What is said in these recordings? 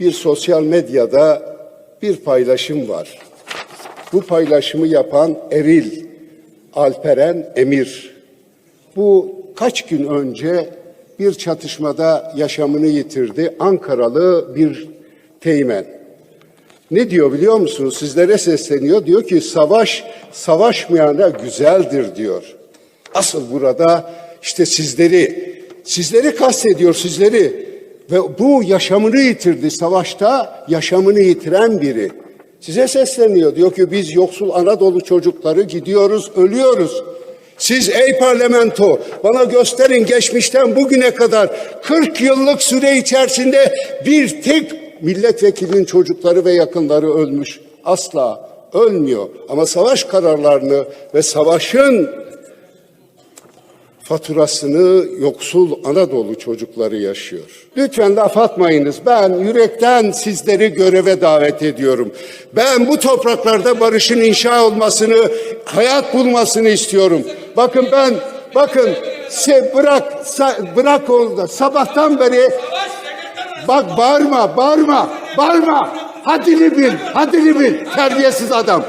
bir sosyal medyada bir paylaşım var. Bu paylaşımı yapan Eril Alperen Emir. Bu kaç gün önce bir çatışmada yaşamını yitirdi. Ankaralı bir teğmen. Ne diyor biliyor musunuz? Sizlere sesleniyor. Diyor ki savaş savaşmayana güzeldir diyor. Asıl burada işte sizleri, sizleri kastediyor sizleri. Ve bu yaşamını yitirdi savaşta yaşamını yitiren biri. Size sesleniyor. Diyor ki biz yoksul Anadolu çocukları gidiyoruz, ölüyoruz. Siz ey parlamento bana gösterin geçmişten bugüne kadar 40 yıllık süre içerisinde bir tek milletvekilinin çocukları ve yakınları ölmüş. Asla ölmüyor. Ama savaş kararlarını ve savaşın faturasını yoksul Anadolu çocukları yaşıyor. Lütfen laf atmayınız. Ben yürekten sizleri göreve davet ediyorum. Ben bu topraklarda barışın inşa olmasını, hayat bulmasını istiyorum. Bakın ben, bakın şey bırak, bırak onu da sabahtan beri Bak bağırma, bağırma, bağırma. Haddini bil, haddini bil. Terbiyesiz adam.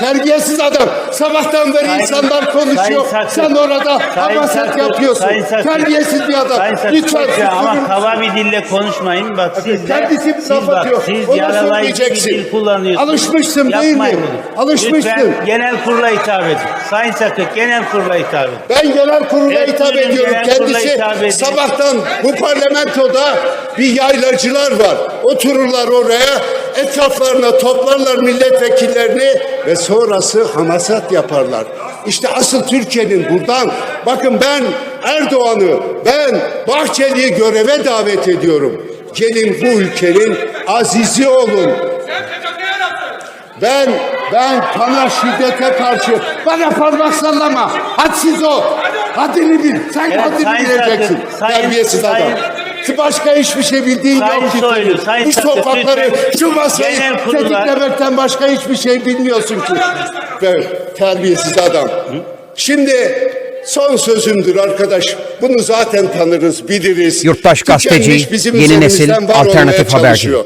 Terbiyesiz adam. Sabahtan beri Sayın- insanlar konuşuyor. Sen orada Sakın, yapıyorsun. Sayın Sakın. Terbiyesiz bir adam. Sayın Lütfen lütfen ama kaba bir dille konuşmayın. Bak siz de, Kendisi siz laf atıyor. siz Ona söyleyeceksin. dil kullanıyorsunuz. Alışmışsın değil mi? Bunu. Alışmışsın. Lütfen genel kurula hitap edin. Sayın Sakın genel kurula hitap edin. Ben genel kurula Evet, hitap ediyorum. Kendisi hitap sabahtan bu parlamentoda bir yaylacılar var. Otururlar oraya, etraflarına toplarlar milletvekillerini ve sonrası hamasat yaparlar. İşte asıl Türkiye'nin buradan, bakın ben Erdoğan'ı, ben Bahçeli'yi göreve davet ediyorum. Gelin bu ülkenin azizi olun. Ben ben bana şiddete karşı bana parmak sallama. Hadsiz o. Haddini bil. Sen Evet, haddini bileceksin. Sayın- Terbiyesiz Sayın- adam. Başka hiçbir şey bildiğin Sayın yok ki. Soylu, senin. Sayın Bu sokakları, lütfen şu masayı genel kurula- tetiklemekten başka hiçbir şey bilmiyorsun ki. Evet, terbiyesiz adam. Şimdi son sözümdür arkadaş. Bunu zaten tanırız, biliriz. Yurttaş Tükenmiş gazeteci, bizim yeni nesil, üzerimizden var olmaya alternatif haberci. çalışıyor.